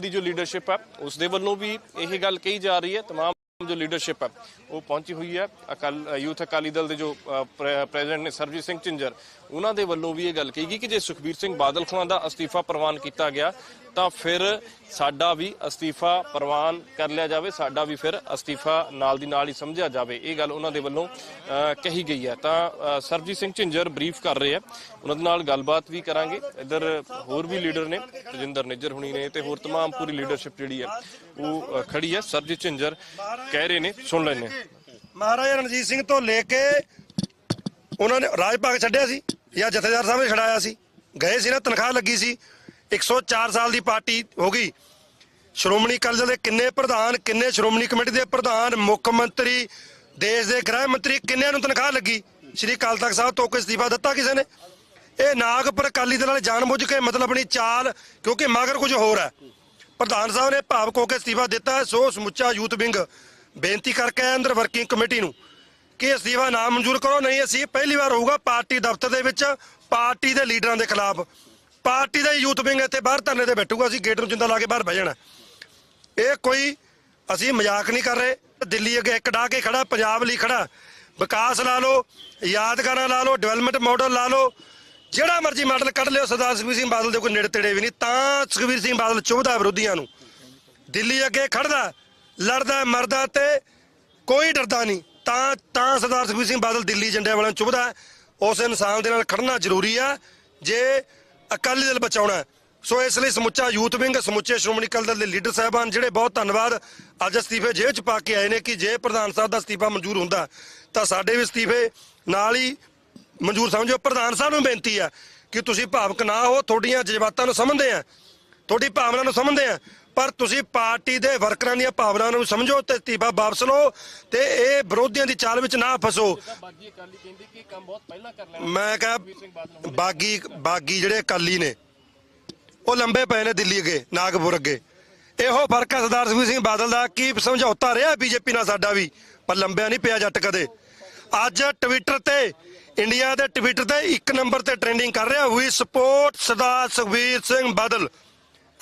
ਦੀ ਜੋ ਲੀਡਰਸ਼ਿਪ ਹੈ ਉਸ ਦੇ ਵੱਲੋਂ ਵੀ ਇਹ ਗੱਲ ਕਹੀ ਜਾ ਰਹੀ ਹੈ तमाम ਜੋ ਲੀਡਰਸ਼ਿਪ ਹੈ ਉਹ ਪਹੁੰਚੀ ਹੋਈ ਹੈ ਅਕਾਲ ਯੂਥ ਅਕਾਲੀ ਦਲ ਦੇ ਜੋ ਪ੍ਰੈਜ਼ੀਡੈਂਟ ਨੇ ਸਰਜੀਤ ਸਿੰਘ ਝਿੰਜਰ ਉਹਨਾਂ ਦੇ ਵੱਲੋਂ ਵੀ ਇਹ ਗੱਲ ਕਹੀ ਗਈ ਕਿ ਜੇ ਸੁਖਬੀਰ ਸਿੰਘ ਬਾਦਲ ਖੁਆਂ ਦਾ ਅਸਤੀਫਾ ਪ੍ਰਵਾਨ ਕੀਤਾ ਗਿਆ ਤਾਂ ਫਿਰ ਸਾਡਾ ਵੀ ਅਸਤੀਫਾ ਪ੍ਰਵਾਨ ਕਰ ਲਿਆ ਜਾਵੇ ਸਾਡਾ ਵੀ ਫਿਰ ਅਸਤੀਫਾ ਨਾਲ ਦੀ ਨਾਲ ਹੀ ਸਮਝਿਆ ਜਾਵੇ ਇਹ ਗੱਲ ਉਹਨਾਂ ਦੇ ਵੱਲੋਂ ਅ, ਕਹੀ ਗਈ ਹੈ ਤਾਂ ਅ, ਸਰਜੀਤ ਸਿੰਘ ਝਿੰਜਰ ਬਰੀਫ ਕਰ ਰਹੇ ਆ ਉਹਨਾਂ ਦੇ ਨਾਲ ਗੱਲਬਾਤ ਵੀ ਕਰਾਂਗੇ ਇੱਧਰ ਹੋਰ ਵੀ ਲੀਡਰ ਨੇ ਤਜਿੰਦਰ ਨਿੱਜਰ ਹੁਣੀ ਨੇ ਤੇ ਹੋਰ तमाम ਪੂਰੀ ਲੀਡਰਸ਼ਿਪ ਜਿਹੜੀ ਹੈ ਉਹ ਅ, ਖੜੀ ਹੈ ਸਰਜੀਤ ਝਿੰਜਰ ਕਹਿ ਰਹੇ ਨੇ ਸੁਣ ਲੈਣੇ ਮਹਾਰਾਜਾ ਰਣਜੀਤ ਸਿੰਘ ਤੋਂ ਲੈ ਕੇ ਉਹਨਾਂ ਨੇ ਰਾਜ ਭਾਗ ਛੱਡਿਆ ਸੀ ਜਾਂ ਜਥੇਦਾਰ ਸਾਹਿਬ ਨੇ ਛਡਾਇਆ ਸੀ ਗਏ ਸੀ ਨਾ ਤਨਖਾਹ ਲੱਗੀ ਸੀ 104 ਸਾਲ ਦੀ ਪਾਰਟੀ ਹੋ ਗਈ। ਸ਼੍ਰੋਮਣੀ ਅਕਾਲੀ ਦਲ ਦੇ ਕਿੰਨੇ ਪ੍ਰਧਾਨ, ਕਿੰਨੇ ਸ਼੍ਰੋਮਣੀ ਕਮੇਟੀ ਦੇ ਪ੍ਰਧਾਨ, ਮੁੱਖ ਮੰਤਰੀ, ਦੇਸ਼ ਦੇ ਗ੍ਰਹਿ ਮੰਤਰੀ ਕਿੰਨਿਆਂ ਨੂੰ ਤਨਖਾਹ ਲੱਗੀ? ਸ਼੍ਰੀ ਅਕਾਲ ਤਖਤ ਸਾਹਿਬ ਤੋਂ ਕੋਈ ਅਸਤੀਫਾ ਦਿੱਤਾ ਕਿਸੇ ਨੇ? ਇਹ ਨਾਗਪੁਰ ਅਕਾਲੀ ਦਲ ਵਾਲੇ ਜਾਣਬੁੱਝ ਕੇ ਮਤਲਬ ਆਪਣੀ ਚਾਲ, ਕਿਉਂਕਿ ਮਗਰ ਕੁਝ ਹੋਰ ਹੈ। ਪ੍ਰਧਾਨ ਸਾਹਿਬ ਨੇ ਭਾਵਕ ਹੋ ਕੇ ਅਸਤੀਫਾ ਦਿੱਤਾ ਸੋ ਸਮੁੱਚਾ ਯੂਥ ਵਿੰਗ ਬੇਨਤੀ ਕਰਕੇ ਆਇਆ ਅੰਦਰ ਵਰਕਿੰਗ ਕਮੇਟੀ ਨੂੰ ਕਿ ਅਸਤੀਫਾ ਨਾ ਮਨਜ਼ੂਰ ਕਰੋ, ਨਹੀਂ ਅਸੀਂ ਪਹਿਲੀ ਵਾਰ ਹੋਊਗਾ ਪਾਰਟੀ ਦਫ਼ਤਰ ਦੇ ਵਿੱਚ, ਪਾਰਟੀ ਦੇ ਲੀਡਰਾਂ ਦੇ ਖਿਲਾਫ। ਪਾਰਟੀ ਦਾ ਯੂਥ ਵਿੰਗ ਇੱਥੇ ਬਾਹਰ ਧਰਨੇ ਤੇ ਬੈਠੂਗਾ, ਅਸੀਂ ਗੇਟ ਨੂੰ ਜਿੰਦਾ ਲਾ ਕੇ ਬਾਹਰ ਬਹਿ ਜਾਣਾ। ਇਹ ਕੋਈ ਅਸੀਂ ਮਜ਼ਾਕ ਨਹੀਂ ਕਰ ਰਹੇ। ਦਿੱਲੀ ਅੱਗੇ ਇੱਕ ਡਾਹ ਕੇ ਖੜਾ, ਪੰਜਾਬ ਲਈ ਖੜਾ। ਵਿਕਾਸ ਲਾ ਲਓ, ਯਾਦਗਾਰਾਂ ਲਾ ਲਓ ਡਿਵੈਲਪਮੈਂਟ ਮਾਡਲ ਲਾ ਲਓ। ਜਿਹੜਾ ਮਰਜ਼ੀ ਮਾਡਲ ਕੱਢ ਲਿਓ, ਸਰਦਾਰ ਸੁਖਬੀਰ ਸਿੰਘ ਬਾਦਲ ਦੇ ਕੋਈ ਨੇੜੇ ਤੇੜੇ ਵੀ ਨਹੀਂ। ਤਾਂ ਸੁਖਬੀਰ ਸਿੰਘ ਬਾਦਲ ਚੁਭਦਾ ਵਿਰੋਧੀਆਂ ਨੂੰ। ਦਿੱਲੀ ਅੱਗੇ ਖੜਦਾ, ਲੜਦਾ, ਮਰਦਾ ਤੇ ਕੋਈ ਡਰਦਾ ਨਹੀਂ। ਤਾਂ ਤਾਂ ਸਰਦਾਰ ਸੁਖਬੀਰ ਸਿੰਘ ਬਾਦਲ ਦਿੱਲੀ ਝੰਡੇ ਵਾਲਿਆਂ ਨੂੰ ਚੁਭਦਾ ਉਸ ਇਨਸਾਨ ਦੇ ਨਾਲ ਖੜਨਾ ਜ਼ਰੂਰੀ ਆ। ਜੇ ਅਕਾਲੀ ਦਲ ਬਚਾਉਣਾ ਸੋ ਇਸ ਲਈ ਸਮੁੱਚਾ ਯੂਥ ਵਿੰਗ, ਸਮੁੱਚੇ ਸ਼੍ਰੋਮਣੀ ਅਕਾਲੀ ਦਲ ਦੇ ਲੀਡਰ ਸਾਹਿਬਾਨ ਜਿਹੜੇ ਬਹੁਤ ਧੰਨਵਾਦ। ਅੱਜ ਅਸਤੀਫੇ ਜੇਬ ਚ ਪਾ ਕੇ ਆਏ ਨੇ ਕਿ ਜੇ ਪ੍ਰਧਾਨ ਸਾਹਿਬ ਦਾ ਅਸਤੀਫਾ ਮਨਜ਼ੂਰ ਹੁੰਦਾ, ਤਾਂ ਸਾਡੇ ਵੀ ਅਸਤੀਫੇ ਨਾਲ ਹੀ ਮਨਜ਼ੂਰ ਸਮਝੋ। ਪ੍ਰਧਾਨ ਸਾਹਿਬ ਨੂੰ ਬੇਨਤੀ ਆ ਕਿ ਤੁਸੀਂ ਭਾਵਕ ਨਾ ਹੋ, ਤੁਹਾਡੀਆਂ ਜਜ਼ਬਾਤਾਂ ਨੂੰ ਸਮਝਦੇ ਆ, ਤੁਹਾਡੀ ਭਾਵਨਾ ਨੂੰ ਸਮਝਦੇ ਆ। ਪਰ ਤੁਸੀਂ ਪਾਰਟੀ ਦੇ ਵਰਕਰਾਂ ਦੀਆਂ ਭਾਵਨਾਵਾਂ ਨੂੰ ਸਮਝੋ ਤੇ ਅਸਤੀਫਾ ਵਾਪਸ ਲਓ ਤੇ ਇਹ ਵਿਰੋਧੀਆਂ ਦੀ ਚਾਲ ਵਿੱਚ ਨਾ ਫਸੋ। ਮੈਂ ਕਹਾਂ ਬਾਗੀ ਬਾਗੀ ਜਿਹੜੇ ਅਕਾਲੀ ਨੇ, ਉਹ ਲੰਬੇ ਪਏ ਨੇ ਦਿੱਲੀ ਅੱਗੇ, ਨਾਗਪੁਰ ਅੱਗੇ। ਇਹੋ ਫ਼ਰਕ ਹੈ ਸਰਦਾਰ ਸੁਖਬੀਰ ਸਿੰਘ ਬਾਦਲ ਦਾ, ਕੀ ਸਮਝੌਤਾ ਰਿਹਾ ਬੀਜੇਪੀ ਨਾਲ ਸਾਡਾ ਵੀ? ਪਰ ਲੰਬਿਆ ਨਹੀਂ ਪਿਆ ਜੱਟ ਕਦੇ। ਅੱਜ ਟਵਿੱਟਰ ਤੇ ਇੰਡੀਆ ਦੇ ਟਵਿੱਟਰ ਤੇ ਇੱਕ ਨੰਬਰ ਤੇ ਟ੍ਰੈਂਡਿੰਗ ਕਰ ਰਿਹਾ ਹੋਈ ਸਪੋਰਟ ਸਰਦਾਰ ਸੁਖਬੀਰ ਸਿੰਘ ਬਾਦਲ।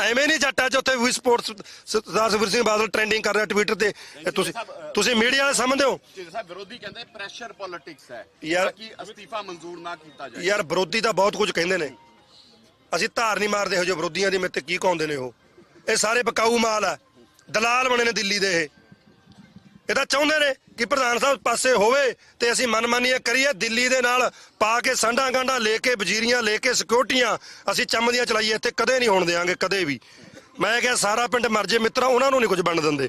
ਐਵੇਂ ਨਹੀਂ ਜੱਟਾ ਚ ਉੱਥੇ ਵੀ ਸਪੋਰਟ ਸਰਦਾਰ ਸੁਖਬੀਰ ਸਿੰਘ ਬਾਦਲ ਟ੍ਰੈਂਡਿੰਗ ਕਰ ਰਿਹਾ ਟਵਿੱਟਰ ਤੇ। ਇਹ ਤੁਸੀਂ ਤੁਸੀਂ ਮੀਡੀਆ ਵਾਲੇ ਸਮਝਦੇ ਹੋ? ਜੀ ਸਾਹਿਬ ਵਿਰੋਧੀ ਕਹਿੰਦੇ ਪ੍ਰੈਸ਼ਰ ਪੋਲਿਟਿਕਸ ਹੈ। ਯਾਰ- ਕਿ ਅਸਤੀਫਾ ਮਨਜ਼ੂਰ ਨਾ ਕੀਤਾ ਜਾਏ। ਯਾਰ ਵਿਰੋਧੀ ਤਾਂ ਬਹੁਤ ਕੁਝ ਕਹਿੰਦੇ ਨੇ। ਅਸੀਂ ਧਾਰ ਨਹੀਂ ਮਾਰਦੇ ਹੋ ਜੋ ਵਿਰੋਧੀਆਂ ਦੀ ਮੇਰੇ ਤੇ ਕੀ ਕਹਾਉਂਦੇ ਨੇ ਉਹ? ਇਹ ਸਾਰੇ ਬਕਾਊ ਮਾਲ ਆ ਦਲਾਲ ਬਣੇ ਨੇ ਦਿੱਲੀ ਦੇ ਇਹ। ਇਹ ਤਾਂ ਚਾਹੁੰਦੇ ਨੇ ਕਿ ਪ੍ਰਧਾਨ ਸਾਹਿਬ ਪਾਸੇ ਹੋਵੇ ਤੇ ਅਸੀਂ ਮਨਮਾਨੀਆਂ ਕਰੀਏ, ਦਿੱਲੀ ਦੇ ਨਾਲ ਪਾ ਕੇ ਸੰਢਾਂ ਗਾਂਢਾਂ ਲੈ ਕੇ, ਵਜ਼ੀਰੀਆਂ ਲੈ ਕੇ, ਸਿਕਿਉਰਟੀਆਂ ਅਸੀਂ ਚੰਮਦੀਆਂ ਚਲਾਈਏ, ਇੱਥੇ ਕਦੇ ਨਹੀਂ ਹੋਣ ਦੇਵਾਂਗੇ ਕਦੇ ਵੀ। ਮੈਂ ਕਿਹਾ ਸਾਰਾ ਪਿੰਡ ਮਰ ਜੇ ਮਿੱਤਰਾ, ਉਹਨਾਂ ਨੂੰ ਨਹੀਂ ਕੁਝ ਬਣ ਦਿੰਦੇ।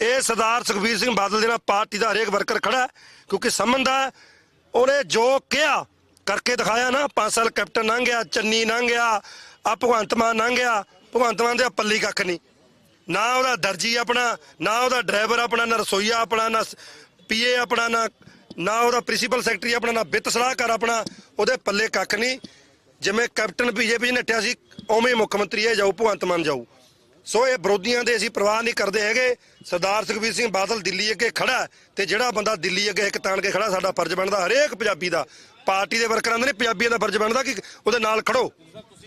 ਇਹ ਸਰਦਾਰ ਸੁਖਬੀਰ ਸਿੰਘ ਬਾਦਲ ਦੇ ਨਾਲ ਪਾਰਟੀ ਦਾ ਹਰੇਕ ਵਰਕਰ ਖੜਾ ਕਿਉਂਕਿ ਸਮਝਦਾ ਉਹਨੇ ਜੋ ਕਿਹਾ, ਕਰਕੇ ਦਿਖਾਇਆ ਨਾ 5 ਸਾਲ ਕੈਪਟਨ ਲੰਘ ਗਿਆ, ਚੰਨੀ ਲੰਘ ਗਿਆ ਆ ਭਗਵੰਤ ਮਾਨ ਲੰਘ ਗਿਆ, ਭਗਵੰਤ ਮਾਨ ਦੇ ਪੱਲੀ ਕੱਖ ਨਹੀਂ। ਨਾ ਉਹਦਾ ਦਰਜੀ ਆਪਣਾ, ਨਾ ਉਹਦਾ ਡਰਾਈਵਰ ਆਪਣਾ, ਨਾ ਰਸੋਈਆ ਆਪਣਾ, ਨਾ ਪੀਏ ਆਪਣਾ, ਨਾ ਨਾ ਉਹਦਾ ਪ੍ਰਿੰਸੀਪਲ ਸੈਕਟਰੀ ਆਪਣਾ, ਨਾ ਵਿੱਤ ਸਲਾਹਕਾਰ ਆਪਣਾ, ਉਹਦੇ ਪੱਲੇ ਕੱਖ ਨਹੀਂ। ਜਿਵੇਂ ਕੈਪਟਨ ਬੀਜੇਪੀ ਨੇ ਨੱਠਿਆ ਸੀ, ਉਵੇਂ ਮੁੱਖ ਮੰਤਰੀ ਇਹ ਜਾਊ, ਭਗਵੰਤ ਮਾਨ ਜਾਊ। ਸੋ ਇਹ ਵਿਰੋਧੀਆਂ ਦੇ ਅਸੀਂ ਪਰਵਾਹ ਨਹੀਂ ਕਰਦੇ ਹੈਗੇ। ਸਰਦਾਰ ਸੁਖਬੀਰ ਸਿੰਘ ਬਾਦਲ ਦਿੱਲੀ ਅੱਗੇ ਖੜਾ ਹੈ ਤੇ ਜਿਹੜਾ ਬੰਦਾ ਦਿੱਲੀ ਅੱਗੇ ਇੱਕ ਤਾਣ ਕੇ ਖੜਾ, ਸਾਡਾ ਫਰਜ਼ ਬਣਦਾ ਹਰੇਕ ਪੰਜਾਬੀ ਦਾ। ਪਾਰਟੀ ਦੇ ਵਰਕਰਾਂ ਦਾ ਨਹੀਂ, ਪੰਜਾਬੀਆਂ ਦਾ ਫਰਜ਼ ਬਣਦਾ ਕਿ ਉਹਦੇ ਨਾਲ ਖੜੋ।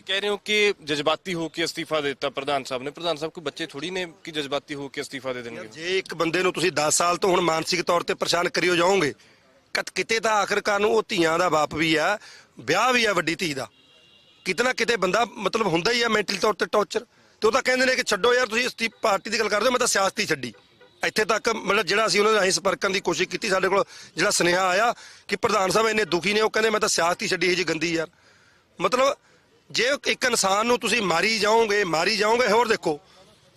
ਕਹਿ ਰਹੇ ਹੋ ਕਿ ਜਜ਼ਬਾਤੀ ਹੋ ਕੇ ਅਸਤੀਫਾ ਦੇ ਦਿੱਤਾ ਪ੍ਰਧਾਨ ਸਾਹਿਬ ਨੇ। ਪ੍ਰਧਾਨ ਸਾਹਿਬ, ਕੋਈ ਬੱਚੇ ਥੋੜੀ ਨੇ ਕਿ ਜਜ਼ਬਾਤੀ ਹੋ ਕੇ ਅਸਤੀਫਾ ਦੇ ਦੇਣਗੇ? ਜੇ ਇੱਕ ਬੰਦੇ ਨੂੰ ਤੁਸੀਂ 10 ਸਾਲ ਤੋਂ ਹੁਣ ਮਾਨਸਿਕ ਤੌਰ ਤੇ ਪਰੇਸ਼ਾਨ ਕਰਿਓ ਜਾਓਗੇ ਕਤ ਕਿਤੇ ਤਾਂ ਆਖਰਕਾਰ ਨੂੰ ਉਹ ਧੀਆਂ ਦਾ ਬਾਪ ਵੀ ਆ, ਵਿਆਹ ਵੀ ਆ ਵੱਡੀ ਧੀ ਦਾ। ਕਿਤੇ ਕਿਤੇ ਬੰਦਾ ਮਤਲਬ ਹੁੰਦਾ ਹੀ ਆ ਮੈਂਟਲੀ ਤੌਰ ਤੇ ਟੌਰਚਰ। ਤੇ ਉਹ ਤਾਂ ਕਹਿੰਦੇ ਨੇ ਕਿ ਛੱਡੋ ਯਾਰ, ਤੁਸੀਂ ਅਸਤੀ, ਪਾਰਟੀ ਦੀ ਗੱਲ ਕਰਦੇ ਹੋ, ਮੈਂ ਤਾਂ ਸਿਆਸਤੀ ਛੱਡੀ। ਇੱਥੇ ਤੱਕ ਮਤਲਬ ਜਿਹੜਾ ਅਸੀਂ ਉਹਨਾਂ ਨਾਲ ਸੰਪਰਕ ਕਰਨ ਦੀ ਕੋਸ਼ਿਸ਼ ਕੀਤੀ, ਸਾਡੇ ਕੋਲ ਜਿਹੜਾ ਸੁਨੇਹਾ ਆਇਆ ਕਿ ਪ੍ਰਧਾਨ ਸਾਹਿਬ ਇੰਨੇ ਦੁਖੀ ਨੇ, ਉਹ ਕਹਿੰਦੇ ਮੈਂ ਤਾਂ ਸਿਆਸਤੀ ਛੱਡੀ, ਇਹ ਜੀ ਗੰਦੀ ਯਾਰ। ਮਤਲਬ ਜੇ ਇੱਕ ਇਨਸਾਨ ਨੂੰ ਤੁਸੀਂ ਮਾਰੀ ਜਾਓਗੇ ਮਾਰੀ ਜਾਓਗੇ ਹੋਰ ਦੇਖੋ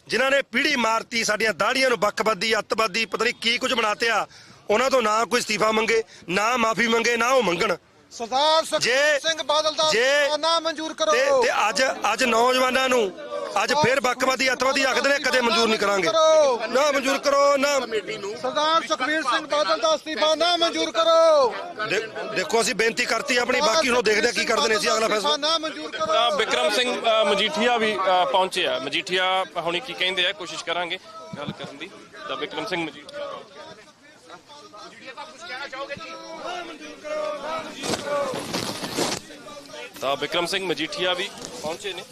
ਜਿਨ੍ਹਾਂ ਨੇ ਪੀੜੀ ਮਾਰਤੀ ਸਾਡੀਆਂ ਦਾੜੀਆਂ ਨੂੰ ਬੱਕਬੱਦੀ ਅੱਤਵਾਦੀ ਪਤਾ ਨਹੀਂ ਕੀ ਕੁਝ ਬਣਾਤਿਆ ਉਹਨਾਂ ਤੋਂ ਨਾ ਕੋਈ ਅਸਤੀਫਾ ਮੰਗੇ ਨਾ ਮਾਫੀ ਮੰਗੇ ਨਾ ਉਹ ਮੰਗਣ। ਸਰਦਾਰ ਸਿੰਘ ਬਾਦਲ ਦਾ ਨਾ ਮਨਜ਼ੂਰ ਕਰੋ। ਤੇ ਅੱਜ ਅੱਜ ਨੌਜਵਾਨਾਂ ਨੂੰ ਅੱਜ ਫੇਰ ਬੱਕਬੱਦੀ ਅੱਤਵਾਦੀ ਆਖਦੇ ਨੇ ਕਦੇ ਮਨਜ਼ੂਰ ਨਹੀਂ ਕਰਾਂਗੇ। ਨਾ ਮਨਜ਼ੂਰ ਕਰੋ ਨਾ ਸਰਦਾਰ ਸੁਖਬੀਰ ਸਿੰਘ ਬਾਦਲ ਦਾ ਅਸਤੀਫਾ ਨਾ ਮਨਜ਼ੂਰ ਕਰੋ। ਦੇਖੋ ਅਸੀਂ ਬੇਨਤੀ ਕਰਤੀ ਆਪਣੀ ਬਾਕੀ ਨੂੰ ਦੇਖਦੇ ਕੀ ਕਰਦੇ ਨੇ ਅਸੀਂ ਅਗਲਾ ਫੈਸਲਾ। ਨਾ ਮਨਜ਼ੂਰ ਤਾਂ ਕਰੋ ਵਿਕਰਮ ਸਿੰਘ ਮਜੀਠੀਆ ਵੀ ਪਹੁੰਚੇ ਆ। ਮਜੀਠੀਆ ਹੁਣੀ ਕੀ ਕਹਿੰਦੇ ਆ ਕੋਸ਼ਿਸ਼ ਕਰਾਂਗੇ ਗੱਲ ਕਰਨ ਦੀ। ਤਾਂ ਵਿਕਰਮ ਸਿੰਘ ਮਜੀਠੀਆ। ਤਾਂ ਵਿਕਰਮ ਸਿੰਘ ਮਜੀਠੀਆ ਵੀ ਪਹੁੰਚੇ ਨੇ।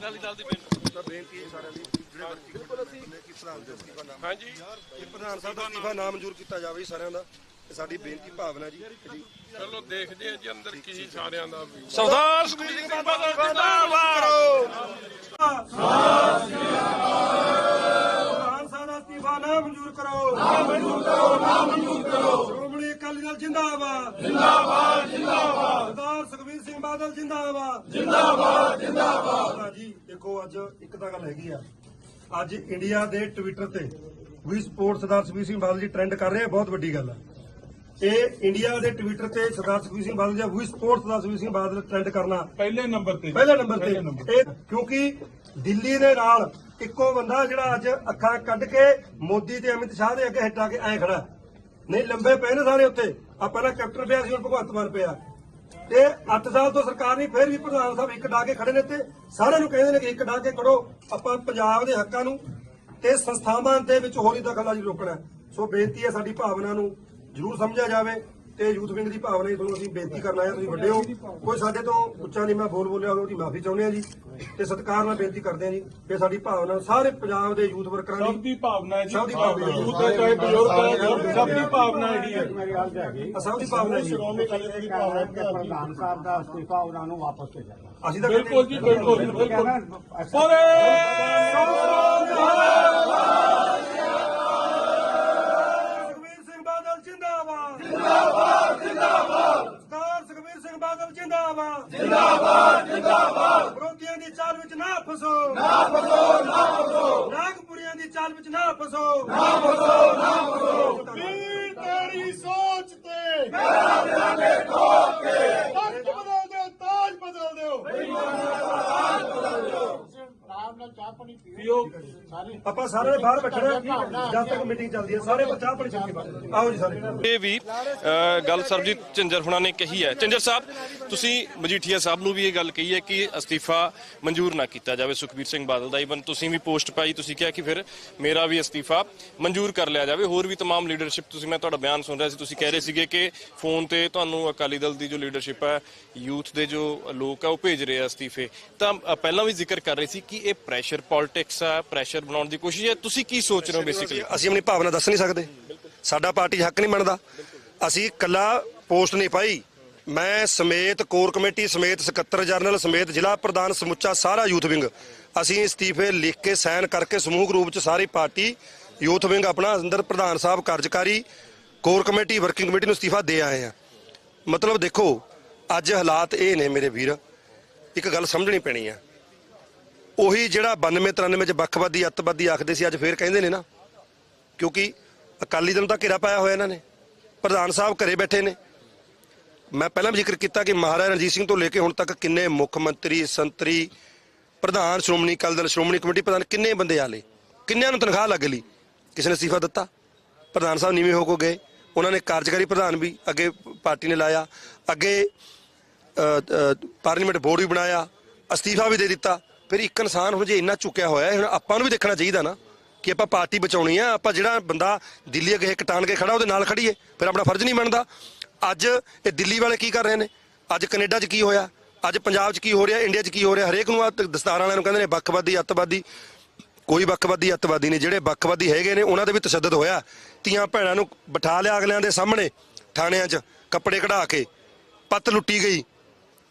ਅਕਾਲੀ ਦਲ ਦੀ ਬੇਨਤੀ ਬੇਨਤੀ ਹੈ ਸਾਰਿਆਂ ਦੀ ਜਿਹੜੇ ਵਰਕੀ ਪ੍ਰਧਾਨ ਦਾ ਅਸਤੀਫਾ ਨਾਮ ਹਾਂਜੀ। ਇਹ ਪ੍ਰਧਾਨ ਸਾਹਿਬ ਦਾ ਅਸਤੀਫਾ ਨਾ ਮਨਜ਼ੂਰ ਕੀਤਾ ਜਾਵੇ ਸਾਰਿਆਂ ਦਾ। ਇਹ ਸਾਡੀ ਬੇਨਤੀ ਭਾਵਨਾ ਜੀ ਚਲੋ ਦੇਖਦੇ ਆ ਜੀ ਅੰਦਰ ਕੀ ਸਾਰਿਆਂ ਦਾ ਸਰਦਾਰ ਸੁਖਬੀਰ ਸਿੰਘ ਬਾਦਲ ਜਿੰਦਾਬਾਦ। ਪ੍ਰਧਾਨ ਸਾਹਿਬ ਦਾ ਅਸਤੀਫਾ ਨਾ ਮਨਜ਼ੂਰ ਕਰੋ। ਨਾ ਮਨਜ਼ੂਰ ਕਰੋ ਨਾ ਮਨਜ਼ੂਰ ਕਰੋ ਸ਼੍ਰੋਮਣੀ ਅਕਾਲੀ ਦਲ ਜਿੰਦਾਬਾਦ। ਜਿੰਦਾਬਾਦ ਜਿੰਦਾਬਾਦ। ਸਿੰਘ ਬਾਦਲ ਜਿੰਦਾਬਾਦ। ਜਿੰਦਾਬਾਦ ਜਿੰਦਾਬਾਦ। ਜੀ ਦੇਖੋ ਅੱਜ ਇੱਕ ਤਾਂ ਗੱਲ ਹੈਗੀ ਆ। ਅੱਜ ਇੰਡੀਆ ਦੇ ਟਵਿੱਟਰ ਤੇ ਵੀ ਸਪੋਰਟ ਸਰਦਾਰ ਸੁਖਬੀਰ ਸਿੰਘ ਬਾਦਲ ਜੀ ਟ੍ਰੈਂਡ ਕਰ ਰਹੇ ਆ ਬਹੁਤ ਵੱਡੀ ਗੱਲ ਆ। ਇਹ ਇੰਡੀਆ ਦੇ ਟਵਿੱਟਰ ਤੇ ਸਰਦਾਰ ਸੁਖਬੀਰ ਸਿੰਘ ਬਾਦਲ ਜਾਂ ਵੀ ਸਪੋਰਟ ਸਰਦਾਰ ਸੁਖਬੀਰ ਸਿੰਘ ਬਾਦਲ ਟ੍ਰੈਂਡ ਕਰਨਾ। ਪਹਿਲੇ ਨੰਬਰ ਤੇ। ਪਹਿਲੇ ਨੰਬਰ ਤੇ। ਇਹ ਕਿਉਂਕਿ ਦਿੱਲੀ ਦੇ ਨਾਲ ਇੱਕੋ ਬੰਦਾ ਜਿਹੜਾ ਅੱਜ ਅੱਖਾਂ ਕੱਢ ਕੇ ਮੋਦੀ ਤੇ ਅਮਿਤ ਸ਼ਾਹ ਦੇ ਅੱਗੇ ਹਟਾ ਕੇ ਐ ਖੜਾ। ਨਹੀਂ ਲੰਬੇ ਪਏ ਨੇ ਸਾਰੇ ਉੱਤੇ। ਆ ਪਹਿਲਾਂ ਕੈਪਟਨ ਪਿਆ ਸੀ ਹੁਣ ਭਗਵੰਤ ਮਾਨ ਪਿਆ। ਤੇ 8 ਸਾਲ ਤੋਂ ਸਰਕਾਰ ਨਹੀਂ, ਫਿਰ ਵੀ ਪ੍ਰਧਾਨ ਸਾਹਿਬ ਇੱਕ ਡਾ ਕੇ ਖੜੇ ਨੇ ਤੇ ਸਾਰਿਆਂ ਨੂੰ ਕਹਿੰਦੇ ਨੇ ਕਿ ਇੱਕ ਡਾ ਕੇ ਖੜੋ ਆਪਾਂ ਪੰਜਾਬ ਦੇ ਹੱਕਾਂ ਨੂੰ ਤੇ ਸੰਸਥਾਵਾਂ ਦੇ ਵਿੱਚ ਹੋਰੀ ਦਖਲਅੰਦਾਜ਼ੀ ਰੋਕਣਾ ਸੋ ਬੇਨਤੀ ਹੈ ਸਾਡੀ ਭਾਵਨਾ ਨੂੰ ਜ਼ਰੂਰ ਸਮਝਿਆ ਜਾਵੇ। ਤੇ ਯੂਥ ਵਿੰਗ ਦੀ ਭਾਵਨਾ ਹੀ ਤੁਹਾਨੂੰ ਅਸੀਂ ਬੇਨਤੀ ਕਰਨਾ ਹੈ ਤੁਸੀਂ ਵੱਡੇ ਹੋ। ਕੋਈ ਸਾਡੇ ਤੋਂ ਉੱਚਾ ਨਹੀਂ ਮੈਂ ਬੋਲ ਬੋਲਿਆ ਹੋਵੇ ਉਹਦੀ ਮਾਫੀ ਚਾਹੁੰਦੇ ਆ ਜੀ। ਤੇ ਸਤਿਕਾਰ ਨਾਲ ਬੇਨਤੀ ਕਰਦੇ ਆ ਜੀ ਕਿ ਸਾਡੀ ਭਾਵਨਾ ਸਾਰੇ ਪੰਜਾਬ ਦੇ ਯੂਥ ਵਰਕਰਾਂ ਸਭ ਦੀ ਦੀ ਭਾਵਨਾ ਹੈ ਜੀ। ਸਭ ਦੀ ਭਾਵਨਾ ਹੈ। ਯੂਥ ਹੈ ਚਾਹੇ ਬਜ਼ੁਰਗ ਹੈ ਸਭ ਦੀ ਭਾਵਨਾ ਇਹੀ ਹੈ ਸਭ ਦੀ ਭਾਵਨਾ ਹੈ ਜੀ। ਸ਼੍ਰੋਮਣੀ ਅਕਾਲੀ ਦੀ ਭਾਵਨਾ ਕਿ ਪ੍ਰਧਾਨ ਸਾਹਿਬ ਦਾ ਅਸਤੀਫਾ ਉਹਨਾਂ ਨੂੰ ਵਾਪਸ ਭੇਜਣਾ ਅਸੀਂ ਤਾਂ ਬਿਲਕੁਲ ਜੀ ਬਿਲਕੁਲ ਜੀ, ਬਿਲਕੁਲ। ਬੋਲੇ ਸੁਖਬੀਰ ਸਿੰਘ ਬਾਦਲ ਜਿੰਦਾਬਾਦ ਜਿੰਦਾਬਾਦ ਜਿੰਦਾਬਾਦ ਸਰਦਾਰ ਸੁਖਬੀਰ ਸਿੰਘ ਬਾਦਲ ਜਿੰਦਾਬਾਦ ਜਿੰਦਾਬਾਦ ਜਿੰਦਾਬਾਦ ਵਿਰੋਧੀਆਂ ਦੀ ਚਾਲ ਵਿੱਚ ਨਾ ਫਸੋ ਨਾ ਫਸੋ ਨਾ ਫਸੋ ਨਾਗਪੁਰੀਆਂ ਦੀ ਚਾਲ ਵਿੱਚ ਨਾ ਫਸੋ ਨਾ ਫਸੋ ਨਾ ਫਸੋ ਵੀਰ ਤੇਰੀ ਸੋਚ ਤੇ ਮੇਰਾ ਦੇ ਠੋਕ ਕੇ ਤਖਤ ਬਦਲ ਦਿਓ ਤਾਜ ਬਦਲ ਦਿਓ ਆਰਾਮ ਨਾਲ ਚਾਹ ਪਾਣੀ ਪੀਓ ਆਪਾਂ ਸਾਰੇ ਬਾਹਰ ਬੈਠਣਾ ਜਦ ਤੱਕ ਮੀਟਿੰਗ ਚੱਲਦੀ ਹੈ ਸਾਰੇ ਚਾਹ ਪਾਣੀ ਛੱਡ ਕੇ ਬਾਹਰ। ਆਓ ਜੀ ਸਾਰੇ ਇਹ ਵੀ ਅ, ਗੱਲ ਸਰਜੀਤ ਝੰਜਰ ਹੁਣਾਂ ਨੇ ਕਹੀ ਹੈ ਝੰਜਰ ਸਾਹਿਬ ਤੁਸੀਂ ਮਜੀਠੀਆ ਸਾਹਿਬ ਨੂੰ ਵੀ ਇਹ ਗੱਲ ਕਹੀ ਹੈ ਕਿ ਅਸਤੀਫਾ ਮਨਜ਼ੂਰ ਨਾ ਕੀਤਾ ਜਾਵੇ ਸੁਖਬੀਰ ਸਿੰਘ ਬਾਦਲ ਦਾ ਇਵਨ ਤੁਸੀਂ ਵੀ ਪੋਸਟ ਪਾਈ ਤੁਸੀਂ ਕਿਹਾ ਕਿ ਫਿਰ ਮੇਰਾ ਵੀ ਅਸਤੀਫਾ ਮਨਜ਼ੂਰ ਕਰ ਲਿਆ ਜਾਵੇ ਹੋਰ ਵੀ तमाम ਲੀਡਰਸ਼ਿਪ ਤੁਸੀਂ ਮੈਂ ਤੁਹਾਡਾ ਬਿਆਨ ਸੁਣ ਰਿਹਾ ਸੀ ਤੁਸੀਂ ਕਹਿ ਰਹੇ ਸੀਗੇ ਕਿ ਫੋਨ ਤੇ ਤੁਹਾਨੂੰ ਅਕਾਲੀ ਦਲ ਦੀ ਜੋ ਲੀਡਰਸ਼ਿਪ ਹੈ ਯੂਥ ਦੇ ਜੋ ਲੋਕ ਆ ਉਹ ਭੇਜ ਰਹੇ ਆ ਅਸਤੀਫੇ ਤਾਂ ਅ, ਪਹਿਲਾਂ ਵੀ ਜ਼ਿਕਰ ਕਰ ਰਹੇ ਸੀ ਕਿ ਇਹ ਪ੍ਰੈਸ਼ਰ ਪੋਲਿਟਿਕਸ ਆ ਪ੍ਰੈਸ਼ਰ ਬਣਾਉਣ ਦੀ ਕੋਸ਼ਿਸ਼ ਹੈ ਤੁਸੀਂ ਕੀ ਸੋਚ ਰਹੇ ਹੋ ਬੇਸਿਕਲੀ ਅਸੀਂ ਆਪਣੀ ਭਾਵਨਾ ਦੱਸ ਨਹੀਂ ਸਕਦੇ। ਸਾਡਾ ਪਾਰਟੀ ਹੱਕ ਨਹੀਂ ਮੰਨਦਾ ਅਸੀਂ ਕੱਲਾ ਪੋਸਟ ਨਹੀਂ ਪਾਈ। ਮੈਂ ਸਮੇਤ ਕੋਰ ਕਮੇਟੀ ਸਮੇਤ ਸਕੱਤਰ ਜਨਰਲ ਸਮੇਤ ਜ਼ਿਲ੍ਹਾ ਪ੍ਰਧਾਨ ਸਮੁੱਚਾ ਸਾਰਾ ਯੂਥ ਵਿੰਗ। ਅਸੀਂ ਇਸਤੀਫੇ ਲਿਖ ਕੇ ਸਾਈਨ ਕਰਕੇ ਸਮੂਹ ਰੂਪ ਚ ਸਾਰੀ ਪਾਰਟੀ ਯੂਥ ਵਿੰਗ ਆਪਣਾ ਅੰਦਰ ਪ੍ਰਧਾਨ ਸਾਹਿਬ ਕਾਰਜਕਾਰੀ ਕੋਰ ਕਮੇਟੀ ਵਰਕਿੰਗ ਕਮੇਟੀ ਨੂੰ ਇਸਤੀਫਾ ਦੇ ਆਏ ਆ ਮਤਲਬ ਦੇਖੋ ਅੱਜ ਹਾਲਾਤ ਇਹ ਨੇ ਮੇਰੇ ਵੀਰ। ਇੱਕ ਗੱਲ ਸਮਝਣੀ ਪੈਣੀ ਆ। ਉਹੀ ਜਿਹੜਾ 92 93 ਚ ਵੱਖਵਾਦੀ, ਅੱਤਵਾਦੀ ਆਖਦੇ ਸੀ, ਅੱਜ ਫੇਰ ਕਹਿੰਦੇ ਨੇ ਨਾ। ਕਿਉਂਕਿ ਅਕਾਲੀ ਦਲ ਨੂੰ ਤਾਂ ਘੇਰਾ ਪਾਇਆ ਹੋਇਆ ਇਹਨਾਂ ਨੇ। ਪ੍ਰਧਾਨ ਸਾਹਿਬ ਘਰੇ ਬੈਠੇ ਨੇ। ਮੈਂ ਪਹਿਲਾਂ ਵੀ ਜ਼ਿਕਰ ਕੀਤਾ ਕਿ ਮਹਾਰਾਜਾ ਰਣਜੀਤ ਸਿੰਘ ਤੋਂ ਲੈ ਕੇ ਹੁਣ ਤੱਕ ਕਿੰਨੇ ਮੁੱਖ ਮੰਤਰੀ, ਸੰਤਰੀ, ਪ੍ਰਧਾਨ, ਸ਼੍ਰੋਮਣੀ ਅਕਾਲੀ ਦਲ, ਸ਼੍ਰੋਮਣੀ ਕਮੇਟੀ ਪ੍ਰਧਾਨ ਕਿੰਨੇ ਬੰਦੇ ਆ ਲਏ? ਕਿੰਨਿਆਂ ਨੂੰ ਤਨਖਾਹ ਲੱਗ ਲਈ ਕਿਸੇ ਨੇ ਅਸਤੀਫਾ ਦਿੱਤਾ? ਪ੍ਰਧਾਨ ਸਾਹਿਬ ਨੀਵੇਂ ਹੋ ਕੇ ਗਏ। ਉਹਨਾਂ ਨੇ ਕਾਰਜਕਾਰੀ ਪ੍ਰਧਾਨ ਵੀ ਅੱਗੇ ਪਾਰਟੀ ਨੇ ਲਾਇਆ। ਅੱਗੇ ਪਾਰਲੀਮੈਂਟ ਬੋਰਡ ਵੀ ਬਣਾਇਆ। ਅਸਤੀਫਾ ਵੀ ਦੇ ਦਿੱਤਾ। ਫਿਰ ਇੱਕ ਇਨਸਾਨ ਹੁਣ ਜੇ ਇੰਨਾ ਚੁੱਕਿਆ ਹੋਇਆ ਹੈ, ਹੁਣ ਆਪਾਂ ਨੂੰ ਵੀ ਦੇਖਣਾ ਚਾਹੀਦਾ ਨਾ ਕਿ ਆਪਾਂ ਪਾਰਟੀ ਬਚਾਉਣੀ ਆ, ਆਪਾਂ ਜਿਹੜਾ ਬੰਦਾ ਦਿੱਲੀ ਅੱਗੇ ਕਟਾਣ ਕੇ ਖੜਾ, ਉਹਦੇ ਨਾਲ ਖੜੀਏ ਫਿਰ ਆਪਣਾ ਫਰਜ਼ ਨਹੀਂ ਬਣਦਾ। ਅੱਜ ਇਹ ਦਿੱਲੀ ਵਾਲੇ ਕੀ ਕਰ ਰਹੇ ਨੇ? ਅੱਜ ਕੈਨੇਡਾ 'ਚ ਕੀ ਹੋਇਆ? ਅੱਜ ਪੰਜਾਬ 'ਚ ਕੀ ਹੋ ਰਿਹਾ? ਇੰਡੀਆ 'ਚ ਕੀ ਹੋ ਰਿਹਾ? ਹਰੇਕ ਨੂੰ ਆ ਦਸਤਾਰਾਂ ਵਾਲਿਆਂ ਨੂੰ ਕਹਿੰਦੇ ਨੇ, ਵੱਖਵਾਦੀ, ਅੱਤਵਾਦੀ। ਕੋਈ ਵੱਖਵਾਦੀ, ਅੱਤਵਾਦੀ ਨਹੀਂ, ਜਿਹੜੇ ਵੱਖਵਾਦੀ ਹੈਗੇ ਨੇ, ਉਹਨਾਂ ਦੇ ਵੀ ਤਸ਼ੱਦਦ ਹੋਇਆ। ਧੀਆਂ ਭੈਣਾਂ ਨੂੰ ਬਿਠਾ ਲਿਆ ਅਗਲਿਆਂ ਦੇ ਸਾਹਮਣੇ, ਥਾਣਿਆਂ 'ਚ, ਕੱਪੜੇ ਕਢਾ ਕੇ, ਪੱਤ ਲੁੱਟੀ ਗਈ।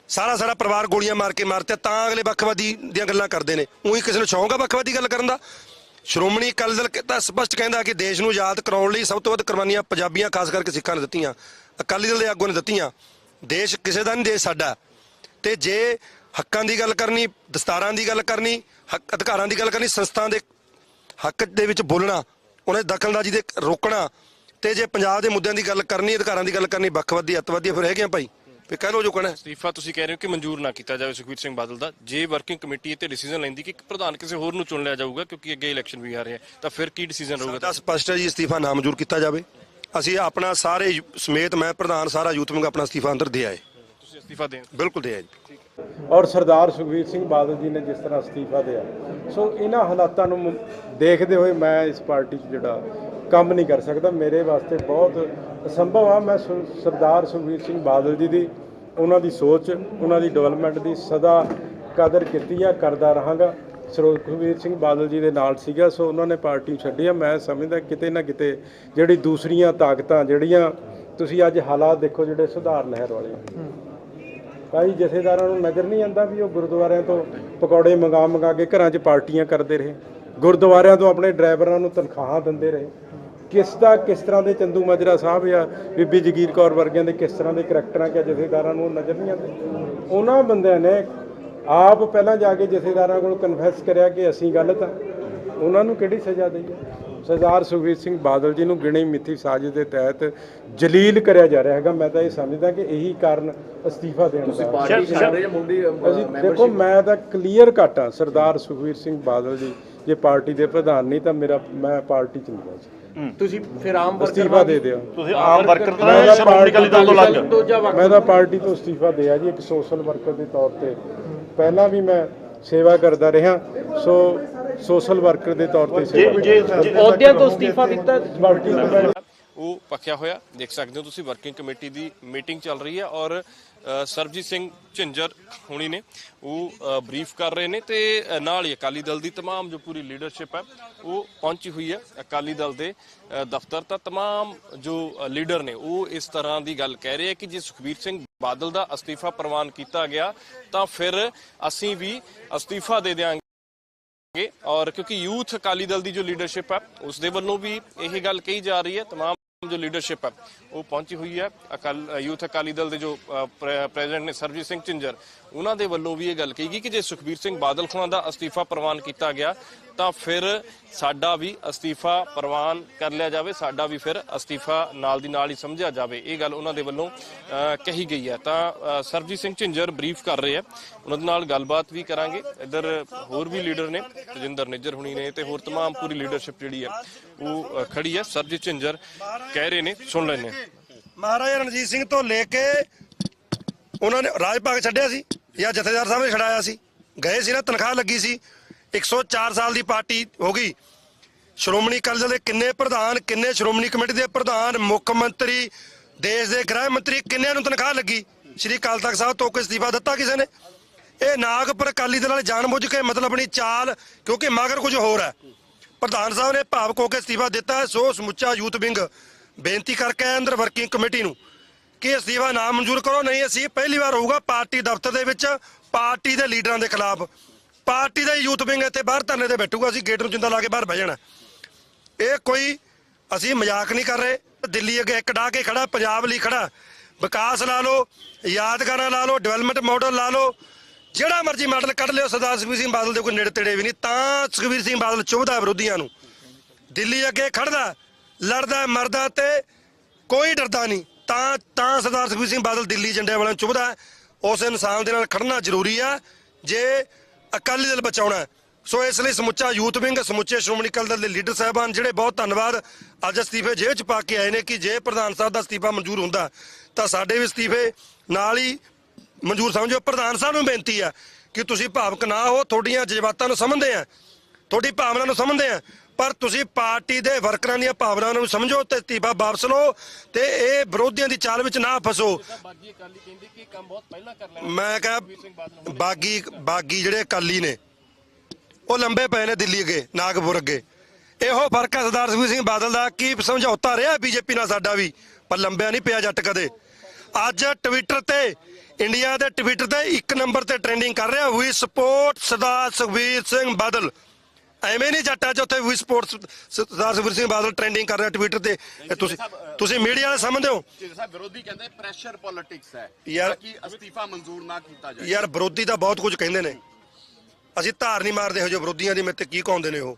ਸਾਰਾ ਸਾਰਾ ਪਰਿਵਾਰ ਗੋਲੀਆਂ ਮਾਰ ਕੇ ਮਾਰਤੇ, ਤਾਂ ਅਗਲੇ ਵੱਖਵਾਦੀ ਦੀਆਂ ਗੱਲਾਂ ਕਰਦੇ ਨੇ। ਉਹੀ ਕਿਸੇ ਨੂੰ ਸ਼ੌਂਕ ਆ ਵੱਖਵਾਦੀ ਗੱਲ ਕਰਨ ਦਾ? ਸ਼੍ਰੋਮਣੀ ਅਕਾਲੀ ਦਲ ਤਾਂ ਸਪਸ਼ਟ ਕਹਿੰਦਾ ਕਿ ਦੇਸ਼ ਨੂੰ ਆਜ਼ਾਦ ਕਰਾਉਣ ਲਈ ਸਭ ਤੋਂ ਵੱਧ ਕੁਰਬਾਨੀਆਂ ਪੰਜਾਬੀਆਂ, ਖਾਸ ਕਰਕੇ ਸਿੱਖਾਂ ਨੇ ਦਿੱਤੀਆਂ। ਅਕਾਲੀ ਦਲ ਦੇ ਆਗੂਆਂ ਨੇ ਦਿੱਤੀਆਂ। ਦੇਸ਼ ਕਿਸੇ ਦਾ ਨਹੀਂ ਦੇਸ਼ ਸਾਡਾ। ਤੇ ਜੇ ਹੱਕਾਂ ਦੀ ਗੱਲ ਕਰਨੀ, ਦਸਤਾਰਾਂ ਦੀ ਗੱਲ ਕਰਨੀ, ਹੱਕ, ਅਧਿਕਾਰਾਂ ਦੀ ਗੱਲ ਕਰਨੀ, ਸੰਸਥਾ ਦੇ ਹੱਕ ਦੇ ਵਿੱਚ ਬੋਲਣਾ, ਉਹਨੇ ਦਖਲਅੰਦਾਜ਼ੀ ਦੇ ਰੋਕਣਾ, ਤੇ ਜੇ ਪੰਜਾਬ ਦੇ ਮੁੱਦਿਆਂ ਦੀ ਗੱਲ ਕਰਨੀ, ਅਧਿਕਾਰਾਂ ਦੀ ਗੱਲ ਕਰਨੀ, ਵੱਖਵਾਦੀ, ਅੱਤਵਾਦੀ ਫਿਰ ਹੈਗੇ ਆ ਭਾਈ? ਫਿਰ ਕਹਿ ਲਓ ਜੋ ਕਹਿਣਾ ਹੈ। ਅਸਤੀਫਾ ਤੁਸੀਂ ਕਹਿ ਰਹੇ ਹੋ ਕਿ ਮਨਜ਼ੂਰ ਨਾ ਕੀਤਾ ਜਾਵੇ ਸੁਖਬੀਰ ਸਿੰਘ ਬਾਦਲ ਦਾ। ਜੇ ਵਰਕਿੰਗ ਕਮੇਟੀ ਇਹ ਤੇ ਡਿਸੀਜਨ ਲੈਂਦੀ ਕਿ ਇੱਕ ਪ੍ਰਧਾਨ ਕਿਸੇ ਹੋਰ ਨੂੰ ਚੁਣ ਲਿਆ ਜਾਊਗਾ ਕਿਉਂਕਿ ਅੱਗੇ ਇਲੈਕਸ਼ਨ ਵੀ ਆ ਰਹੇ ਆ ਤਾਂ ਫਿਰ ਕੀ ਡਿਸੀਜਨ ਰਹੂਗਾ ਸਾਡਾ ਸਪਸ਼ਟ ਹੈ ਜੀ ਅਸਤੀਫਾ ਨਾਮਨਜ਼ੂਰ ਕੀਤਾ ਜਾਵੇ। ਅਸੀਂ ਆਪਣਾ ਸਾਰੇ ਸਮੇਤ ਮੈਂ ਪ੍ਰਧਾਨ ਸਾਰਾ ਯੂਥ ਵਿੰਗ ਆਪਣਾ ਅਸਤੀਫਾ ਅੰਦਰ ਦੇ ਆਏ ਤੁਸੀਂ ਅਸਤੀਫਾ ਦੇਣ। ਬਿਲਕੁਲ ਦੇ ਆਏ ਜੀ। ਔਰ ਸਰਦਾਰ ਸੁਖਬੀਰ ਸਿੰਘ ਬਾਦਲ ਜੀ ਨੇ ਜਿਸ ਤਰ੍ਹਾਂ ਅਸਤੀਫਾ ਦਿਆ। ਸੋ ਇਹਨਾਂ ਹਾਲਾਤਾਂ ਨੂੰ ਦੇਖਦੇ ਹੋਏ ਮੈਂ ਇਸ ਪਾਰਟੀ 'ਚ ਜਿਹੜਾ ਕੰਮ ਨਹੀਂ ਕਰ ਸਕਦਾ। ਮੇਰੇ ਵਾਸਤੇ ਬਹੁਤ ਅਸੰਭਵ ਆ। ਮੈਂ ਸਰਦਾਰ ਸੁਖਬੀਰ ਸਿੰਘ ਬਾਦਲ ਜੀ ਦੀ ਉਹਨਾਂ ਦੀ ਸੋਚ ਉਹਨਾਂ ਦੀ ਡਿਵੈਲਪਮੈਂਟ ਦੀ ਸਦਾ ਕਦਰ ਕੀਤੀ ਆ ਕਰਦਾ ਰਹਾਂਗਾ। ਸੁਖਬੀਰ ਸਿੰਘ ਬਾਦਲ ਜੀ ਦੇ ਨਾਲ ਸੀਗਾ ਸੋ ਉਹਨਾਂ ਨੇ ਪਾਰਟੀ ਛੱਡੀ ਆ ਮੈਂ ਸਮਝਦਾ ਕਿਤੇ ਨਾ ਕਿਤੇ ਜਿਹੜੀ ਦੂਸਰੀਆਂ ਤਾਕਤਾਂ ਜਿਹੜੀਆਂ ਤੁਸੀਂ ਅੱਜ ਹਾਲਾਤ ਦੇਖੋ ਜਿਹੜੇ ਸੁਧਾਰ ਲਹਿਰ ਵਾਲੇ ਕਈ ਜਥੇਦਾਰਾਂ ਨੂੰ ਨਜ਼ਰ ਨਹੀਂ ਆਉਂਦਾ ਵੀ ਉਹ ਗੁਰਦੁਆਰਿਆਂ ਤੋਂ ਪਕੌੜੇ ਮੰਗਾ ਮੰਗਾ ਕੇ ਘਰਾਂ 'ਚ ਪਾਰਟੀਆਂ ਕਰਦੇ ਰਹੇ। ਗੁਰਦੁਆਰਿਆਂ ਤੋਂ ਆਪਣੇ ਡਰਾਈਵਰਾਂ ਨੂੰ ਤਨਖਾਹਾਂ ਦਿੰਦੇ ਰਹੇ। ਕਿਸ ਦਾ ਕਿਸ ਤਰ੍ਹਾਂ ਦੇ ਚੰਦੂ ਮਾਜਰਾ ਸਾਹਿਬ ਜਾਂ ਬੀਬੀ ਜਗੀਰ ਕੌਰ ਵਰਗਿਆਂ ਦੇ ਕਿਸ ਤਰ੍ਹਾਂ ਦੇ ਕਰੈਕਟਰਾਂ ਕਿ ਜਥੇਦਾਰਾਂ ਨੂੰ ਉਹ ਨਜ਼ਰ ਨਹੀਂ ਆਉਂਦੇ? ਉਹਨਾਂ ਬੰਦਿਆਂ ਨੇ ਆਪ ਪਹਿਲਾਂ ਜਾ ਕੇ ਜਥੇਦਾਰਾਂ ਕੋਲ ਕਨਫੈਸ ਕਰਿਆ ਕਿ ਅਸੀਂ ਗਲਤ ਆ ਉਹਨਾਂ ਨੂੰ ਕਿਹੜੀ ਸਜ਼ਾ ਦਈਏ? ਸਰਦਾਰ ਸੁਖਬੀਰ ਸਿੰਘ ਬਾਦਲ ਜੀ ਨੂੰ ਗਿਣੀ ਮਿੱਥੀ ਸਾਜ਼ਿਸ਼ ਦੇ ਤਹਿਤ ਜਲੀਲ ਕਰਿਆ ਜਾ ਰਿਹਾ ਹੈਗਾ। ਮੈਂ ਤਾਂ ਇਹ ਸਮਝਦਾ ਕਿ ਇਹੀ ਕਾਰਨ ਅਸਤੀਫਾ ਦੇਣ ਦਾ ਅਸੀਂ ਦੇਖੋ ਮੈਂ ਤਾਂ ਕਲੀਅਰ ਕੱਟ ਆ ਸਰਦਾਰ ਸੁਖਬੀਰ ਸਿੰਘ ਬਾਦਲ ਜੀ ਜੇ ਪਾਰਟੀ ਦੇ ਪ੍ਰਧਾਨ ਨਹੀਂ ਤਾਂ ਮੇਰਾ ਮੈਂ ਪਾਰਟੀ ਚ ਨਹੀਂ ਸਕਦਾ। ਤੁਸੀਂ ਫਿਰ ਆਮ ਵਰਕਰ ਅਸਤੀਫਾ ਦੇ ਦਿਓ। ਤੁਸੀਂ ਆਮ ਵਰਕਰ ਤੋਂ ਤਾਂ ਸ਼੍ਰੋਮਣੀ ਅਕਾਲੀ ਦਲ ਤੋਂ ਲੱਗ ਦੂਜਾ ਵਰਕਰ ਮੈਂ ਤਾਂ ਪਾਰਟੀ ਤੋਂ ਅਸਤੀਫਾ ਦਿਆ ਜੀ ਇੱਕ ਸੋਸ਼ਲ ਵਰਕਰ ਦੇ ਤੌਰ ਤੇ। ਪਹਿਲਾਂ ਵੀ ਮੈਂ ਸੇਵਾ ਕਰਦਾ ਰਿਹਾ ਸੋ ਸੋਸ਼ਲ ਵਰਕਰ ਦੇ ਤੌਰ ਤੇ ਸੇਵਾ ਜੇ ਅਹੁਦਿਆਂ ਤੋਂ ਅਸਤੀਫਾ ਦਿੱਤਾ ਪਾਰਟੀ ਤੋਂ ਉਹ ਪੱਕਿਆ ਹੋਇਆ ਦੇਖ ਸਕਦੇ ਹੋ ਤੁਸੀਂ ਵਰਕਿੰਗ ਕਮੇਟੀ ਦੀ ਮੀਟਿੰਗ ਚੱਲ ਰਹੀ ਹੈ ਔਰ ਸਰਬਜੀਤ ਸਿੰਘ ਝਿੰਜਰ ਹੁਣੀ ਨੇ ਉਹ ਬਰੀਫ ਕਰ ਰਹੇ ਨੇ ਤੇ ਅ, ਨਾਲ ਹੀ ਅਕਾਲੀ ਦਲ ਦੀ तमाम ਜੋ ਪੂਰੀ ਲੀਡਰਸ਼ਿਪ ਹੈ ਉਹ ਪਹੁੰਚੀ ਹੋਈ ਹੈ ਅਕਾਲੀ ਦਲ ਦੇ ਅ, ਦਫ਼ਤਰ ਤਾਂ तमाम ਜੋ ਲੀਡਰ ਨੇ ਉਹ ਇਸ ਤਰ੍ਹਾਂ ਦੀ ਗੱਲ ਕਹਿ ਰਹੇ ਆ ਕਿ ਜੇ ਸੁਖਬੀਰ ਸਿੰਘ ਬਾਦਲ ਦਾ ਅਸਤੀਫਾ ਪ੍ਰਵਾਨ ਕੀਤਾ ਗਿਆ ਤਾਂ ਫਿਰ ਅਸੀਂ ਵੀ ਅਸਤੀਫਾ ਦੇ ਦਿਆਂਗੇ ਗੇ ਔਰ ਕਿਉਂਕਿ ਯੂਥ ਅਕਾਲੀ ਦਲ ਦੀ ਜੋ ਲੀਡਰਸ਼ਿਪ ਹੈ ਉਸ ਦੇ ਵੱਲੋਂ ਵੀ ਇਹ ਗੱਲ ਕਹੀ ਜਾ ਰਹੀ ਹੈ तमाम ਜੋ ਲੀਡਰਸ਼ਿਪ ਹੈ ਉਹ ਪਹੁੰਚੀ ਹੋਈ ਹੈ। ਅਕਾਲ ਯੂਥ ਅਕਾਲੀ ਦਲ ਦੇ ਜੋ ਪ੍ਰੈਜ਼ੀਡੈਂਟ ਨੇ ਸਰਬਜੀਤ ਸਿੰਘ ਝਿੰਜਰ ਉਹਨਾਂ ਦੇ ਵੱਲੋਂ ਵੀ ਇਹ ਗੱਲ ਕਹੀ ਗਈ ਕਿ ਜੇ ਸੁਖਬੀਰ ਸਿੰਘ ਬਾਦਲ ਖੁਣਾ ਦਾ ਅਸਤੀਫਾ ਪ੍ਰਵਾਨ ਕੀਤਾ ਗਿਆ ਤਾਂ ਫਿਰ ਸਾਡਾ ਵੀ ਅਸਤੀਫਾ ਪ੍ਰਵਾਨ ਕਰ ਲਿਆ ਜਾਵੇ ਸਾਡਾ ਵੀ ਫਿਰ ਅਸਤੀਫਾ ਨਾਲ ਦੀ ਨਾਲ ਹੀ ਸਮਝਿਆ ਜਾਵੇ। ਇਹ ਗੱਲ ਉਹਨਾਂ ਦੇ ਵੱਲੋਂ ਅ, ਕਹੀ ਗਈ ਹੈ। ਤਾਂ ਅ, ਸਰਬਜੀਤ ਸਿੰਘ ਝਿੰਜਰ ਬਰੀਫ ਕਰ ਰਹੇ ਹੈ ਉਹਨਾਂ ਦੇ ਨਾਲ ਗੱਲਬਾਤ ਵੀ ਕਰਾਂਗੇ ਇੱਧਰ ਹੋਰ ਵੀ ਲੀਡਰ ਨੇ ਤਜਿੰਦਰ ਨਿੱਜਰ ਹੁਣੀ ਨੇ ਤੇ ਹੋਰ तमाम ਪੂਰੀ ਲੀਡਰਸ਼ਿਪ ਜਿਹੜੀ ਹੈ ਉਹ ਅ, ਖੜੀ ਹੈ ਸਰਬਜੀਤ ਝਿੰਜਰ ਕਹਿ ਰਹੇ ਨੇ ਸੁਣ ਲੈਣੇ ਮਹਾਰਾਜਾ ਰਣਜੀਤ ਸਿੰਘ ਤੋਂ ਲੈ ਕੇ ਉਹਨਾਂ ਨੇ ਰਾਜ ਭਾਗ ਛੱਡਿਆ ਸੀ ਜਾਂ ਜਥੇਦਾਰ ਸਾਹਿਬ ਨੇ ਛਡਾਇਆ ਸੀ ਗਏ ਸੀ ਨਾ ਤਨਖਾਹ ਲੱਗੀ ਸੀ 104 ਸਾਲ ਦੀ ਪਾਰਟੀ ਹੋ ਗਈ ਸ਼੍ਰੋਮਣੀ ਅਕਾਲੀ ਦਲ ਦੇ ਕਿੰਨੇ ਪ੍ਰਧਾਨ ਕਿੰਨੇ ਸ਼੍ਰੋਮਣੀ ਕਮੇਟੀ ਦੇ ਪ੍ਰਧਾਨ ਮੁੱਖ ਮੰਤਰੀ ਦੇਸ਼ ਦੇ ਗ੍ਰਹਿ ਮੰਤਰੀ ਕਿੰਨਿਆਂ ਨੂੰ ਤਨਖਾਹ ਲੱਗੀ ਸ਼੍ਰੀ ਅਕਾਲ ਤਖਤ ਸਾਹਿਬ ਤੋਂ ਕੋਈ ਅਸਤੀਫਾ ਦਿੱਤਾ ਕਿਸੇ ਨੇ ਇਹ ਨਾਗਪੁਰ ਅਕਾਲੀ ਦਲ ਵਾਲੇ ਜਾਣਬੁੱਝ ਕੇ ਮਤਲਬ ਆਪਣੀ ਚਾਲ, ਕਿਉਂਕਿ ਮਗਰ ਕੁਝ ਹੋਰ ਹੈ। ਪ੍ਰਧਾਨ ਸਾਹਿਬ ਨੇ ਭਾਵਕ ਹੋ ਕੇ ਅਸਤੀਫਾ ਦਿੱਤਾ ਸੋ ਸਮੁੱਚਾ ਯੂਥ ਵਿੰਗ ਬੇਨਤੀ ਕਰਕੇ ਆਇਆ ਅੰਦਰ ਵਰਕਿੰਗ ਕਮੇਟੀ ਨੂੰ ਕਿ ਅਸਤੀਫਾ ਨਾ ਮਨਜ਼ੂਰ ਕਰੋ, ਨਹੀਂ ਅਸੀਂ ਪਹਿਲੀ ਵਾਰ ਹੋਊਗਾ ਪਾਰਟੀ ਦਫ਼ਤਰ ਦੇ ਵਿੱਚ ਪਾਰਟੀ ਦੇ ਲੀਡਰਾਂ ਦੇ ਖਿਲਾਫ। ਪਾਰਟੀ ਦਾ ਯੂਥ ਵਿੰਗ ਇੱਥੇ ਬਾਹਰ ਧਰਨੇ ਤੇ ਬੈਠੂਗਾ, ਅਸੀਂ ਗੇਟ ਨੂੰ ਜਿੰਦਾ ਲਾ ਕੇ ਬਾਹਰ ਬਹਿ ਜਾਣਾ। ਇਹ ਕੋਈ ਅਸੀਂ ਮਜ਼ਾਕ ਨਹੀਂ ਕਰ ਰਹੇ। ਦਿੱਲੀ ਅੱਗੇ ਇੱਕ ਡਾ ਕੇ ਖੜਾ, ਪੰਜਾਬ ਲਈ ਖੜਾ। ਵਿਕਾਸ ਲਾ ਲਓ, ਯਾਦਗਾਰਾਂ ਲਾ ਲਓ ਡਿਵੈਲਪਮੈਂਟ ਮਾਡਲ ਲਾ ਲਓ। ਜਿਹੜਾ ਮਰਜ਼ੀ ਮਾਡਲ ਕੱਢ ਲਿਓ, ਸਰਦਾਰ ਸੁਖਬੀਰ ਸਿੰਘ ਬਾਦਲ ਦੇ ਕੋਈ ਨੇੜੇ ਤੇੜੇ ਵੀ ਨਹੀਂ। ਤਾਂ ਸੁਖਬੀਰ ਸਿੰਘ ਬਾਦਲ ਚੁਭਦਾ ਵਿਰੋਧੀਆਂ ਨੂੰ। ਦਿੱਲੀ ਅੱਗੇ ਖੜਦਾ ਲੜਦਾ, ਮਰਦਾ ਤੇ ਕੋਈ ਡਰਦਾ ਨਹੀਂ। ਤਾਂ ਤਾਂ ਸਰਦਾਰ ਸੁਖਬੀਰ ਸਿੰਘ ਬਾਦਲ ਦਿੱਲੀ ਝੰਡੇ ਵਾਲਿਆਂ ਨੂੰ ਚੁਭਦਾ। ਉਸ ਇਨਸਾਨ ਦੇ ਨਾਲ ਖੜਨਾ ਜ਼ਰੂਰੀ ਆ, ਜੇ ਅਕਾਲੀ ਦਲ ਬਚਾਉਣਾ ਸੋ ਇਸ ਲਈ ਸਮੁੱਚਾ ਯੂਥ ਵਿੰਗ, ਸਮੁੱਚੇ ਸ਼੍ਰੋਮਣੀ ਅਕਾਲੀ ਦਲ ਦੇ ਲੀਡਰ ਸਾਹਿਬਾਨ ਜਿਹੜੇ ਬਹੁਤ ਧੰਨਵਾਦ, ਅੱਜ ਅਸਤੀਫੇ ਜੇਬ ਚ ਪਾ ਕੇ ਆਏ ਨੇ ਕਿ ਜੇ ਪ੍ਰਧਾਨ ਸਾਹਿਬ ਦਾ ਅਸਤੀਫਾ ਮਨਜ਼ੂਰ ਹੁੰਦਾ, ਤਾਂ ਸਾਡੇ ਵੀ ਅਸਤੀਫੇ ਨਾਲ ਹੀ ਮਨਜ਼ੂਰ ਸਮਝੋ, ਪ੍ਰਧਾਨ ਸਾਹਿਬ ਨੂੰ ਬੇਨਤੀ ਆ ਕਿ ਤੁਸੀਂ ਭਾਵਕ ਨਾ ਹੋ, ਤੁਹਾਡੀਆਂ ਜਜ਼ਬਾਤਾਂ ਨੂੰ ਸਮਝਦੇ ਆ। ਤੁਹਾਡੀ ਭਾਵਨਾ ਨੂੰ ਸਮਝਦੇ ਆ। ਪਰ ਤੁਸੀਂ ਪਾਰਟੀ ਦੇ ਵਰਕਰਾਂ ਦੀਆਂ ਭਾਵਨਾਵਾਂ ਨੂੰ ਸਮਝੋ ਤੇ ਅਸਤੀਫਾ ਵਾਪਸ ਲਓ ਤੇ ਇਹ ਵਿਰੋਧੀਆਂ ਦੀ ਚਾਲ ਵਿੱਚ ਨਾ ਫਸੋ। ਮੈਂ ਕਹਾਂ, ਬਾਗੀ ਬਾਗੀ ਜਿਹੜੇ ਅਕਾਲੀ ਨੇ, ਉਹ ਲੰਬੇ ਪਏ ਨੇ ਦਿੱਲੀ ਅੱਗੇ, ਨਾਗਪੁਰ ਅੱਗੇ। ਇਹੋ ਫ਼ਰਕ ਹੈ ਸਰਦਾਰ ਸੁਖਬੀਰ ਸਿੰਘ ਬਾਦਲ ਦਾ, ਕੀ ਸਮਝੌਤਾ ਰਿਹਾ ਬੀਜੇਪੀ ਨਾਲ ਸਾਡਾ ਵੀ? ਪਰ ਲੰਬਿਆ ਨਹੀਂ ਪਿਆ ਜੱਟ ਕਦੇ। ਅੱਜ ਟਵਿੱਟਰ ਤੇ ਇੰਡੀਆ ਦੇ ਟਵਿੱਟਰ ਤੇ ਇੱਕ ਨੰਬਰ ਤੇ ਟ੍ਰੈਂਡਿੰਗ ਕਰ ਰਿਹਾ ਵੀ ਸਪੋਰਟ ਸਰਦਾਰ ਸੁਖਬੀਰ ਸਿੰਘ ਬਾਦਲ। ਐਵੇਂ ਨਹੀਂ ਜੱਟ ਅੱਜ ਉੱਥੇ ਵੀ ਸਪੋਰਟ ਸਰਦਾਰ ਸੁਖਬੀਰ ਸਿੰਘ ਬਾਦਲ ਟ੍ਰੈਂਡਿੰਗ ਕਰ ਰਿਹਾ ਟਵਿੱਟਰ ਤੇ। ਤੁਸੀਂ ਤੁਸੀਂ ਮੀਡੀਆ ਵਾਲੇ ਸਮਝਦੇ ਹੋ? ਜੀ ਸਾਹਿਬ ਵਿਰੋਧੀ ਕਹਿੰਦੇ ਪ੍ਰੈਸ਼ਰ ਪੋਲਿਟਿਕਸ ਹੈ। ਯਾਰ- ਤਾਂ ਕਿ ਅਸਤੀਫਾ ਮਨਜ਼ੂਰ ਨਾ ਕੀਤਾ ਜਾਏ। ਯਾਰ ਵਿਰੋਧੀ ਤਾਂ ਬਹੁਤ ਕੁਝ ਕਹਿੰਦੇ ਨੇ। ਅਸੀਂ ਧਾਰ ਨਹੀਂ ਮਾਰਦੇ ਹੋ ਜੋ ਵਿਰੋਧੀਆਂ ਦੀ ਮੇਰੇ ਤੇ ਕੀ ਕਹਾਉਂਦੇ ਨੇ ਉਹ?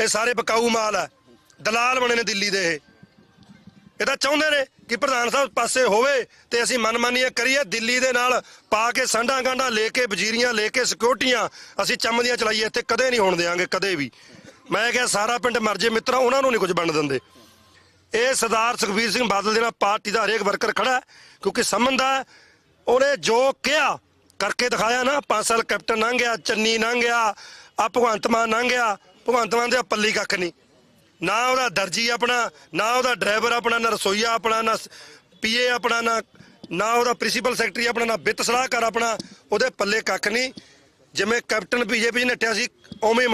ਇਹ ਸਾਰੇ ਬਕਾਊ ਮਾਲ ਆ। ਦਲਾਲ ਬਣੇ ਨੇ ਦਿੱਲੀ ਦੇ ਇਹ। ਇਹ ਤਾਂ ਚਾਹੁੰਦੇ ਨੇ ਕਿ ਪ੍ਰਧਾਨ ਸਾਹਿਬ ਪਾਸੇ ਹੋਵੇ ਤੇ ਅਸੀਂ ਮਨਮਾਨੀਆਂ ਕਰੀਏ, ਦਿੱਲੀ ਦੇ ਨਾਲ ਪਾ ਕੇ ਸੰਢਾਂ ਗਾਂਢਾਂ ਲੈ ਕੇ, ਵਜ਼ੀਰੀਆਂ ਲੈ ਕੇ, ਸਿਕਿਉਰਟੀਆਂ ਅਸੀਂ ਚੰਮਦੀਆਂ ਚਲਾਈਏ, ਇੱਥੇ ਕਦੇ ਨਹੀਂ ਹੋਣ ਦੇਵਾਂਗੇ ਕਦੇ ਵੀ। ਮੈਂ ਕਿਹਾ ਸਾਰਾ ਪਿੰਡ ਮਰਜ਼ੇ ਮਿੱਤਰਾ, ਉਹਨਾਂ ਨੂੰ ਨਹੀਂ ਕੁਝ ਬਣ ਦਿੰਦੇ। ਇਹ ਸਰਦਾਰ ਸੁਖਬੀਰ ਸਿੰਘ ਬਾਦਲ ਦੇ ਨਾਲ ਪਾਰਟੀ ਦਾ ਹਰੇਕ ਵਰਕਰ ਖੜਾ ਕਿਉਂਕਿ ਸਮਝਦਾ ਉਹਨੇ ਜੋ ਕਿਹਾ ਕਰਕੇ ਦਿਖਾਇਆ ਨਾ 5 ਸਾਲ ਕੈਪਟਨ ਲੰਘ ਚੰਨੀ ਲੰਘ ਗਿਆ ਆ ਭਗਵੰਤ ਮਾਨ ਲੰਘ ਗਿਆ, ਭਗਵੰਤ ਮਾਨ ਦੇ ਪੱਲੀ ਕੱਖ ਨਹੀਂ। ਨਾ ਉਹਦਾ ਦਰਜੀ ਆਪਣਾ, ਨਾ ਉਹਦਾ ਡਰਾਈਵਰ ਆਪਣਾ, ਨਾ ਰਸੋਈਆ ਆਪਣਾ, ਨਾ ਪੀਏ ਆਪਣਾ, ਨਾ ਨਾ ਉਹਦਾ ਪ੍ਰਿੰਸੀਪਲ ਸੈਕਟਰੀ ਆਪਣਾ, ਨਾ ਵਿੱਤ ਸਲਾਹਕਾਰ ਆਪਣਾ, ਉਹਦੇ ਪੱਲੇ ਕੱਖ ਨਹੀਂ। ਜਿਵੇਂ ਕੈਪਟਨ ਬੀਜੇਪੀ ਨੇ ਨੱਠਿਆ ਸੀ, ਉਵੇਂ ਹੀ